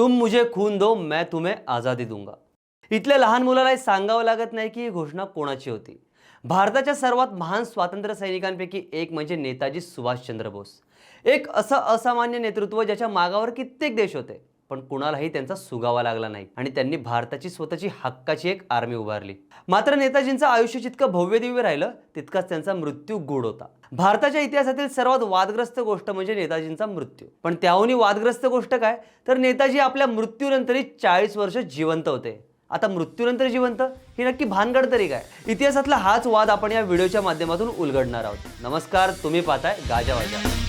तुम मुझे खून दो मैं तुम्हें आझादी दूंगा। इथल्या लहान मुलाला हे सांगावं लागत नाही की ही घोषणा कोणाची होती? भारताच्या सर्वात महान स्वातंत्र्य सैनिकांपैकी एक म्हणजे नेताजी सुभाषचंद्र बोस. एक असं असामान्य नेतृत्व ज्याच्या मागावर कित्येक देश होते पण कुणालाही त्यांचा सुगावा लागला नाही आणि त्यांनी भारताची स्वतःची हक्काची एक आर्मी उभारली. मात्र नेताजींचं आयुष्य जितकं भव्य दिव्य राहिलं तितकाच त्यांचा मृत्यू गूढ होता. भारताच्या इतिहासातील सर्वात वादग्रस्त गोष्ट म्हणजे नेताजींचा मृत्यू. पण त्याहूनही वादग्रस्त गोष्ट काय? तर नेताजी आपल्या मृत्यूनंतरही चाळीस वर्ष जिवंत होते. आता मृत्यूनंतर जिवंत? ही नक्की भानगड तरी काय? इतिहासातला हाच वाद आपण या व्हिडिओच्या माध्यमातून उलगडणार आहोत. नमस्कार तुम्ही पाहताय गाजावाजा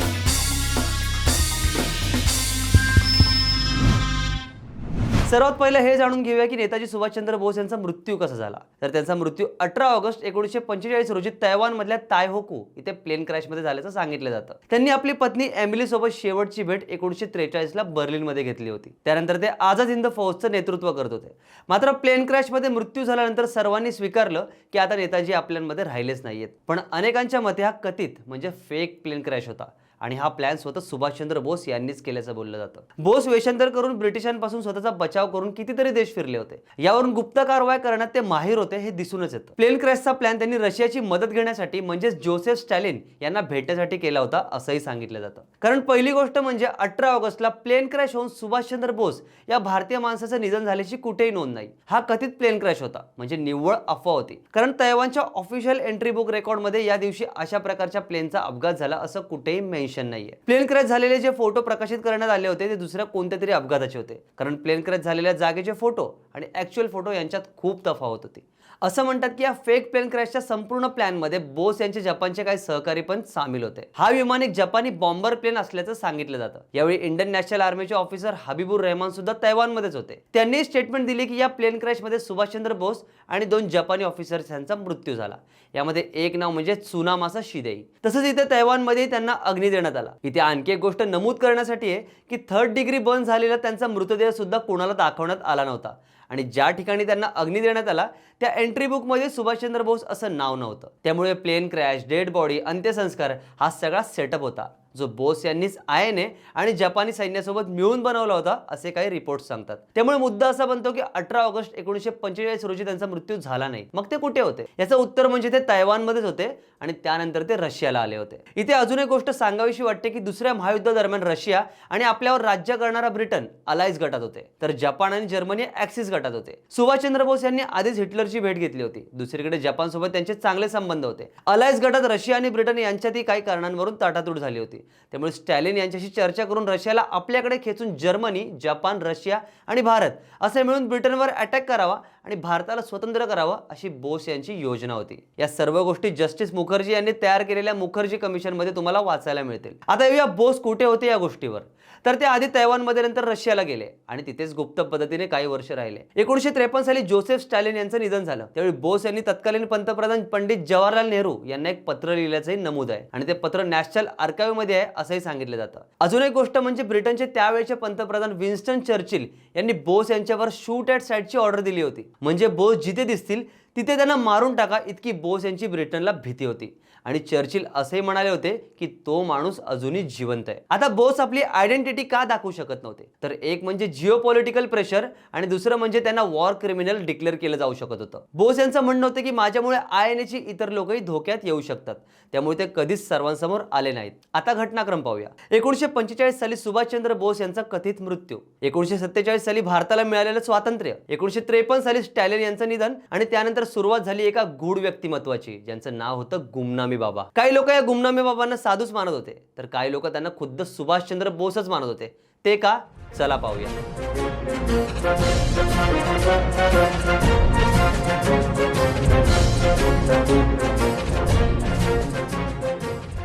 सर्वात पहिले हे जाणून घेऊया की नेताजी सुभाषचंद्र बोस यांचा मृत्यू कसा झाला. तर त्यांचा मृत्यू अठरा ऑगस्ट एकोणीसशे पंचेचाळीस रोजी तैवानमधल्या तायहोकू इथे प्लेन क्रॅशमध्ये झाल्याचं सांगितलं जातं. त्यांनी आपली पत्नी एमिली सोबत शेवटची भेट एकोणीसशे त्रेचाळीसला बर्लिनमध्ये घेतली होती. त्यानंतर ते आझाद हिंद फौजचं नेतृत्व करत होते. मात्र प्लेन क्रॅशमध्ये मृत्यू झाल्यानंतर सर्वांनी स्वीकारलं की आता नेताजी आपल्यांमध्ये राहिलेच नाहीयेत. पण अनेकांच्या मते हा कथित म्हणजे फेक प्लेन क्रॅश होता. आणि हा प्लॅन स्वतः सुभाषचंद्र बोस यांनीच केल्याचं बोललं जातं. बोस वेषांतर करून ब्रिटिशांपासून स्वतःचा बचाव करून कितीतरी देश फिरले होते. यावरून गुप्त कारवाई करण्यात ते माहीर होते हे दिसूनच येतं. प्लेन क्रॅशचा प्लॅन त्यांनी रशियाची मदत घेण्यासाठी म्हणजेच जोसेफ स्टॅलिन यांना भेटण्यासाठी केला होता असंही सांगितलं जातं. कारण पहिली गोष्ट म्हणजे अठरा ऑगस्टला प्लेन क्रॅश होऊन सुभाषचंद्र बोस या भारतीय माणसाचं निधन झाल्याची कुठेही नोंद नाही. हा कथित प्लेन क्रॅश होता म्हणजे निव्वळ अफवा होती. कारण तैवानच्या ऑफिशियल एंट्री बुक रेकॉर्डमध्ये या दिवशी अशा प्रकारच्या प्लेनचा अपघात झाला असं कुठेही मेन्शन नाहीये. प्लेन क्रॅश झालेले जे फोटो प्रकाशित करण्यात आले होते ते दुसऱ्या कोणत्या तरी अपघाताचे होते. कारण प्लेन क्रॅश झालेल्या जागेचे फोटो आणि ॲक्च्युअल फोटो यांच्यात खूप तफावत होती. असं म्हणतात की या फेक प्लेन क्रॅशच्या संपूर्ण प्लॅनमध्ये बोस यांचे जपानचे काही सहकारी पण सामील होते. हा विमान एक जपानी बॉम्बर प्लेन असल्याचं सांगितलं जातं. यावेळी इंडियन नॅशनल आर्मीचे ऑफिसर हबीबुर रहमान सुद्धा तैवानमध्येच होते. त्यांनी स्टेटमेंट दिली की या प्लेन क्रॅशमध्ये सुभाषचंद्र बोस आणि दोन जपानी ऑफिसर्स यांचा मृत्यू झाला. यामध्ये एक नाव म्हणजे त्सुनामासा शिदेई. तसंच इथे तैवानमध्ये त्यांना अग्नी देण्यात आला. इथे आणखी एक गोष्ट नमूद करण्यासाठी आहे की थर्ड डिग्री बर्न झालेला त्यांचा मृतदेह सुद्धा कोणाला दाखवण्यात आला नव्हता. आणि ज्या ठिकाणी त्यांना अग्नी देण्यात आला त्या एंट्री बुकमध्ये सुभाषचंद्र बोस असं नाव नव्हतं. त्यामुळे प्लेन क्रॅश डेड बॉडी अंत्यसंस्कार हा सगळा सेटअप होता. जो बोस यांनीच आय एन ए आणि जपानी सैन्यासोबत मिळून बनवला होता असे काही रिपोर्ट सांगतात. त्यामुळे मुद्दा असा बनतो की अठरा ऑगस्ट एकोणीसशे पंचेचाळीस रोजी त्यांचा मृत्यू झाला नाही. मग ते कुठे होते? याचं उत्तर म्हणजे ते तैवानमध्येच होते आणि त्यानंतर ते रशियाला आले होते. इथे अजून एक गोष्ट सांगावीशी वाटते की दुसऱ्या महायुद्धादरम्यान रशिया आणि आपल्यावर राज्य करणारा ब्रिटन अलायन्स गटात होते. तर जपान आणि जर्मनी ऍक्सिस गटात होते. सुभाषचंद्र बोस यांनी आधीच हिटलरची भेट घेतली होती. दुसरीकडे जपानसोबत त्यांचे चांगले संबंध होते. अलायन्स गटात रशिया आणि ब्रिटन यांच्यातही काही कारणांवरून ताटातूट झाली होती. त्यामुळे स्टॅलिन यांच्याशी चर्चा करून रशियाला आपल्याकडे खेचून जर्मनी जपान रशिया आणि भारत असे मिळून ब्रिटनवर अटॅक करावा आणि भारताला स्वतंत्र करावं अशी बोस यांची योजना होती. या सर्व गोष्टी जस्टिस मुखर्जी यांनी तयार केलेल्या मुखर्जी कमिशनमध्ये तुम्हाला वाचायला मिळतील. आता येऊया बोस कुठे होते या गोष्टीवर. तर ते आधी तैवानमध्ये नंतर रशियाला गेले आणि तिथेच गुप्त पद्धतीने काही वर्ष राहिले. एकोणीशे त्रेपन्न साली जोसेफ स्टॅलिन यांचं निधन झालं. त्यावेळी बोस यांनी तत्कालीन पंतप्रधान पंडित जवाहरलाल नेहरू यांना एक पत्र लिहिल्याचंही नमूद आहे. आणि ते पत्र नॅशनल आर्काईव्हमध्ये आहे असंही सांगितलं जातं. अजून एक गोष्ट म्हणजे ब्रिटनचे त्यावेळेचे पंतप्रधान विन्स्टन चर्चिल यांनी बोस यांच्यावर शूट ॲट साईडची ऑर्डर दिली होती. म्हणजे बोस जिथे दिसतील तिथे त्यांना मारून टाका इतकी बोस यांची ब्रिटनला भीती होती. आणि चर्चिल असे म्हणाले होते की तो माणूस अजूनही जिवंत आहे. आता बोस आपली आयडेंटिटी का दाखवू शकत नव्हते? तर एक म्हणजे जिओ पॉलिटिकल प्रेशर आणि दुसरं म्हणजे त्यांना वॉर क्रिमिनल डिक्लेअर केलं जाऊ शकत होतं. बोस यांचं म्हणणं होतं की माझ्यामुळे आय एन एची इतर लोकही धोक्यात येऊ शकतात. त्यामुळे ते कधीच सर्वांसमोर आले नाहीत. आता घटनाक्रम पाहूया. एकोणीशे पंचेचाळीस साली सुभाषचंद्र बोस यांचा कथित मृत्यू. एकोणीशे सत्तेचाळीस साली भारताला मिळालेलं स्वातंत्र्य. एकोणीशे त्रेपन्न साली स्टॅलिन यांचं निधन आणि त्यानंतर सुरुवात झाली एका गूढ व्यक्तिमत्वाची ज्यांचं नाव होतं गुमनामी बाबा. काही लोक या गुमनामी बाबांना साधूच मानत होते तर काही लोक त्यांना खुद्द सुभाषचंद्र बोसच मानत होते. ते का? चला पाहूया.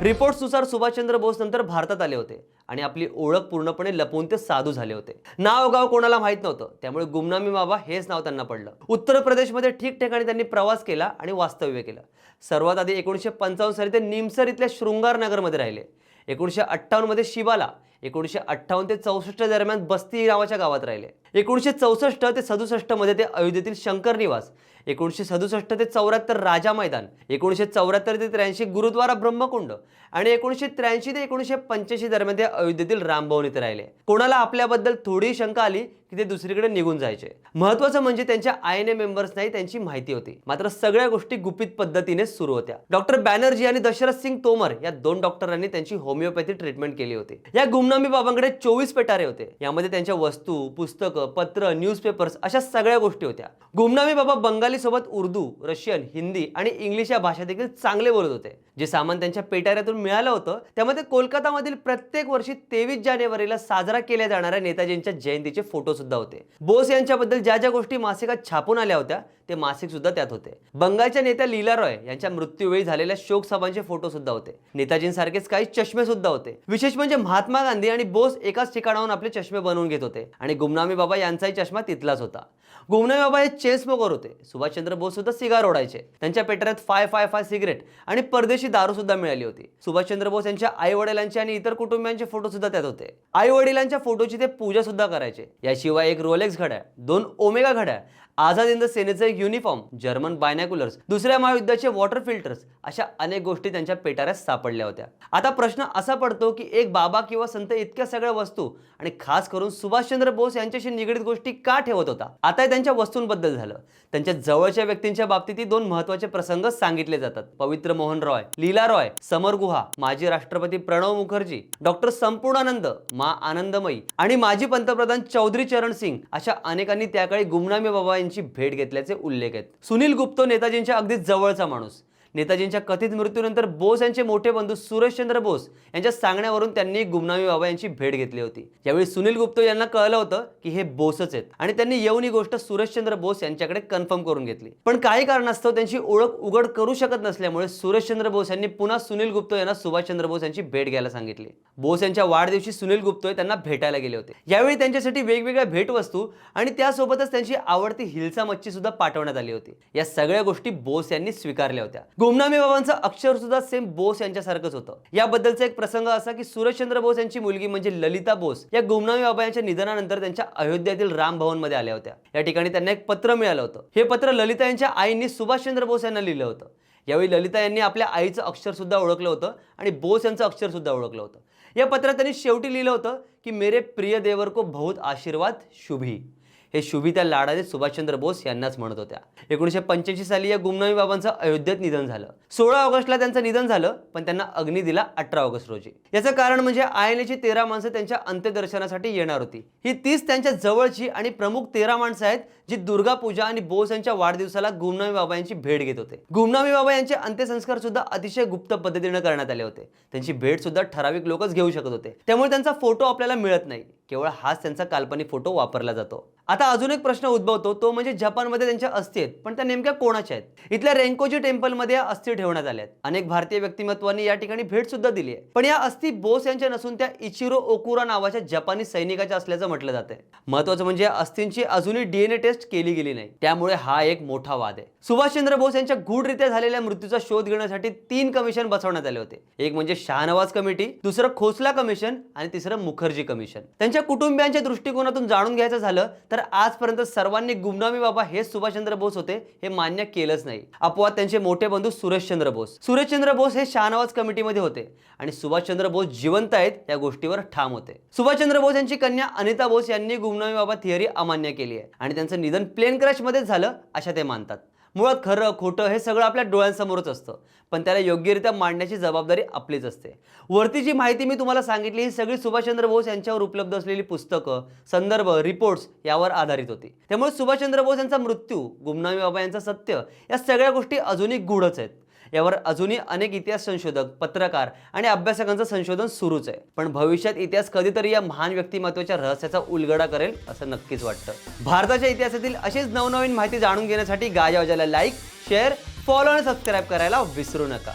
रिपोर्ट्सनुसार सुभाषचंद्र बोस नंतर भारतात आले होते आणि आपली ओळख पूर्णपणे लपवून ते साधू झाले होते. नाव गाव कोणाला माहीत नव्हतं त्यामुळे गुमनामी बाबा हेच नाव त्यांना पडलं. उत्तर प्रदेशमध्ये ठिकठिकाणी त्यांनी प्रवास केला आणि वास्तव्य केलं. सर्वात आधी एकोणीसशे पंचावन्न साली ते निमसर इथल्या शृंगार नगरमध्ये राहिले. एकोणीसशे अठ्ठावन्नमध्ये शिबाला एकोणीसशे अठ्ठावन्न ते चौसष्ट दरम्यान बस्ती नावाच्या गावात राहिले. एकोणीसशे चौसष्ट ते सदुसष्टमध्ये ते अयोध्येतील शंकर निवास एकोणीसशे सदुसष्ट ते चौऱ्याहत्तर राजा मैदान एकोणीसशे चौऱ्याहत्तर ते त्र्याऐंशी गुरुद्वारा ब्रह्मकुंड आणि एकोणीसशे त्र्याऐंशी ते एकोणीसशे पंच्याऐंशी दरम्यान ते अयोध्येतील रामभवन इथे राहिले. कोणाला आपल्याबद्दल थोडी शंका आली की ते दुसरीकडे निघून जायचे. महत्वाचं म्हणजे त्यांच्या आय एन ए मेंबर्सनाही त्यांची माहिती होती. मात्र सगळ्या गोष्टी गुपित पद्धतीने सुरू होत्या. डॉक्टर बॅनर्जी आणि दशरथ सिंग तोमर या दोन डॉक्टरांनी त्यांची होमिओपॅथी ट्रीटमेंट केली होती. या गुमनामी बाबांकडे चोवीस पेटारे होते. यामध्ये त्यांच्या वस्तू पुस्तकं पत्र न्यूजपेपर्स अशा सगळ्या गोष्टी होत्या. गुमनामी बाबा बंगाली सोबत उर्दू रशियन हिंदी आणि इंग्लिश या भाषा देखील चांगले बोलत होते. जे सामान त्यांच्या पेटाऱ्यातून मिळालं होतं त्यामध्ये कोलकातामधील प्रत्येक वर्षी तेवीस जानेवारीला साजरा केल्या जाणाऱ्या नेताजींच्या जयंतीचे फोटो सुद्धा होते. बोस यांच्याबद्दल ज्या ज्या गोष्टी मासिकात छापून आल्या होत्या ते मासिक सुद्धा त्यात होते. बंगालच्या नेत्या लीला रॉय यांच्या मृत्यूवेळी झालेल्या शोक सभांचे फोटो सुद्धा होते. नेताजींसारखेच काही चष्मे सुद्धा होते. विशेष म्हणजे महात्मा गांधी आणि बोस एकाच ठिकाणाहून आपले चष्मे बनवून घेत होते. आणि गुमनामी बाबा यांचाही चष्मा तिथलाच होता. गुमनामी बाबा हे चेन स्मोकर होते. सुभाषचंद्र बोस सुद्धा सिगार ओढायचे. त्यांच्या पेटऱ्यात फाय फाय फाय सिगरेट आणि परदेशी दारू सुद्धा मिळाली होती. सुभाषचंद्र बोस यांच्या आई वडिलांचे आणि इतर कुटुंबियांचे फोटो सुद्धा त्यात होते. आई वडिलांच्या फोटोची ते पूजा सुद्धा करायचे. याशिवाय एक रोलेक्स घड्याळ दोन ओमेगा घड्याळ आझाद हिंद सेनेचं एक युनिफॉर्म जर्मन बायनॅक्युलर्स दुसऱ्या महायुद्धाचे वॉटर फिल्टर्स अशा अनेक गोष्टी त्यांच्या पेटाऱ्यात सापडल्या होत्या. आता प्रश्न असा पडतो की एक बाबा किंवा संत इतक्या सगळ्या वस्तू आणि खास करून सुभाषचंद्र बोस यांच्याशी निगडीत गोष्टी का ठेवत होता? आता त्यांच्या वस्तूंबद्दल झालं. त्यांच्या जवळच्या व्यक्तींच्या बाबतीत दोन महत्त्वाचे प्रसंग सांगितले जातात. पवित्र मोहन रॉय लीला रॉय समर गुहा माजी राष्ट्रपती प्रणव मुखर्जी डॉक्टर संपूर्णानंद मा आनंदमयी आणि माजी पंतप्रधान चौधरी चरण सिंग अशा अनेकांनी त्याकाळी गुमनामी बाबा यांची भेट घेतल्याचे उल्लेख आहेत. सुनील गुप्तो नेताजींच्या अगदी जवळचा माणूस. नेताजींच्या कथित मृत्यूनंतर बोस यांचे मोठे बंधू सुरेशचंद्र बोस यांच्या सांगण्यावरून त्यांनी गुमनामी बाबा यांची भेट घेतली होती. यावेळी सुनील गुप्तो यांना कळलं होतं की हे बोसच आहेत आणि त्यांनी येऊन ही गोष्ट सुरेशचंद्र बोस यांच्याकडे कन्फर्म करून घेतली. पण काही कारणास्तव त्यांची ओळख उघड करू शकत नसल्यामुळे सुरेशचंद्र बोस यांनी पुन्हा सुनील गुप्तो यांना सुभाषचंद्र बोस यांची भेट घ्यायला सांगितली. बोस यांच्या वाढदिवशी सुनील गुप्तो त्यांना भेटायला गेले होते. यावेळी त्यांच्यासाठी वेगवेगळ्या भेटवस्तू आणि त्यासोबतच त्यांची आवडती हिलसा मच्छी सुद्धा पाठवण्यात आली होती. या सगळ्या गोष्टी बोस यांनी स्वीकारल्या होत्या. गुमनामी बाबांचं अक्षर सुद्धा सेम बोस यांच्यासारखंच होतं. याबद्दलचा एक प्रसंग असा की सुरेशचंद्र बोस यांची मुलगी म्हणजे ललिता बोस या गुमनामी बाबा यांच्या निधनानंतर त्यांच्या अयोध्यातील राम भवनमध्ये आल्या होत्या. या ठिकाणी त्यांना एक पत्र मिळालं होतं. हे पत्र ललिता यांच्या आईंनी सुभाषचंद्र बोस यांना लिहिलं होतं. यावेळी ललिता यांनी आपल्या आईचं अक्षर सुद्धा ओळखलं होतं आणि बोस यांचं अक्षर सुद्धा ओळखलं होतं. या पत्रात त्यांनी शेवटी लिहिलं होतं की मेरे प्रिय देवर को बहुत आशीर्वाद शुभी. हे शुभिता त्या लाडाने सुभाषचंद्र बोस यांनाच म्हणत होत्या. एकोणीशे पंच्याऐंशी साली या गुमनामी बाबांचं अयोध्येत निधन झालं. सोळा ऑगस्टला त्यांचं निधन झालं पण त्यांना अग्नी दिला अठरा ऑगस्ट रोजी. याचं कारण म्हणजे आयनेची तेरा माणसं त्यांच्या अंत्यदर्शनासाठी येणार होती. ही तीच त्यांच्या जवळची आणि प्रमुख तेरा माणसं आहेत जी दुर्गा पूजा आणि बोस यांच्या वाढदिवसाला गुमनामी बाबा यांची भेट घेत होते. गुमनामी बाबा यांचे अंत्यसंस्कार सुद्धा अतिशय गुप्त पद्धतीने करण्यात आले होते. त्यांची भेट सुद्धा ठराविक लोकच घेऊ शकत होते. त्यामुळे त्यांचा फोटो आपल्याला मिळत नाही. केवळ हाच त्यांचा काल्पनिक फोटो वापरला जातो. आता अजून एक प्रश्न उद्भवतो तो म्हणजे जपानमध्ये त्यांच्या अस्थी आहेत पण त्या नेमक्या कोणाच्या आहेत? इथल्या रेंकोजी टेम्पलमध्ये या अस्थी ठेवण्यात आल्या आहेत. अनेक भारतीय व्यक्तिमत्वांनी या ठिकाणी भेट सुद्धा दिली आहे. पण या अस्थी बोस यांच्या नसून त्या इचिरो ओकुरा नावाच्या जपानी सैनिकाच्या असल्याचं म्हटलं जाते महत्वाचं म्हणजे या अस्थींची अजूनही डीएनए टेस्ट केली गेली नाही. त्यामुळे हा एक मोठा वाद आहे. सुभाषचंद्र बोस यांच्या गूढरित्या झालेल्या मृत्यूचा शोध घेण्यासाठी तीन कमिशन बसवण्यात आले होते. एक म्हणजे शाहनवाज कमिटी दुसरं खोसला कमिशन आणि तिसरं मुखर्जी कमिशन. त्यांच्या कुटुंबियांच्या दृष्टिकोनातून जाणून घ्यायचं झालं तर आजपर्यंत सर्वांनी गुमनामी बाबा हे सुभाषचंद्र बोस होते हे मान्य केलंच नाही. अपवाद त्यांचे मोठे बंधू सुरेशचंद्र बोस. सुरेशचंद्र बोस हे शहानवाज कमिटीमध्ये होते आणि सुभाषचंद्र बोस जिवंत आहेत या गोष्टीवर ठाम होते. सुभाषचंद्र बोस यांची कन्या अनिता बोस यांनी गुमनामी बाबा थिअरी अमान्य केली आहे आणि त्यांचं निधन प्लेन क्रॅशमध्ये झालं अशा ते मानतात. मुळात खरं खोटं हे सगळं आपल्या डोळ्यांसमोरच असतं. पण त्याला योग्यरित्या मांडण्याची जबाबदारी आपलीच असते. वरती जी माहिती मी तुम्हाला सांगितली ही सगळी सुभाषचंद्र बोस यांच्यावर उपलब्ध असलेली पुस्तकं संदर्भ रिपोर्ट्स यावर आधारित होती. त्यामुळे सुभाषचंद्र बोस यांचा मृत्यू गुमनामी बाबा यांचं सत्य या सगळ्या गोष्टी अजूनही गूढच आहेत. यावर अजूनही अनेक इतिहास संशोधक पत्रकार आणि अभ्यासकांचं संशोधन सुरूच आहे. पण भविष्यात इतिहास कधीतरी या महान व्यक्तिमत्वाच्या रहस्याचा उलगडा करेल असं नक्कीच वाटतं. भारताच्या इतिहासातील अशीच नवनवीन माहिती जाणून घेण्यासाठी गाजावाजाला लाईक शेअर फॉलो आणि सबस्क्राईब करायला विसरू नका.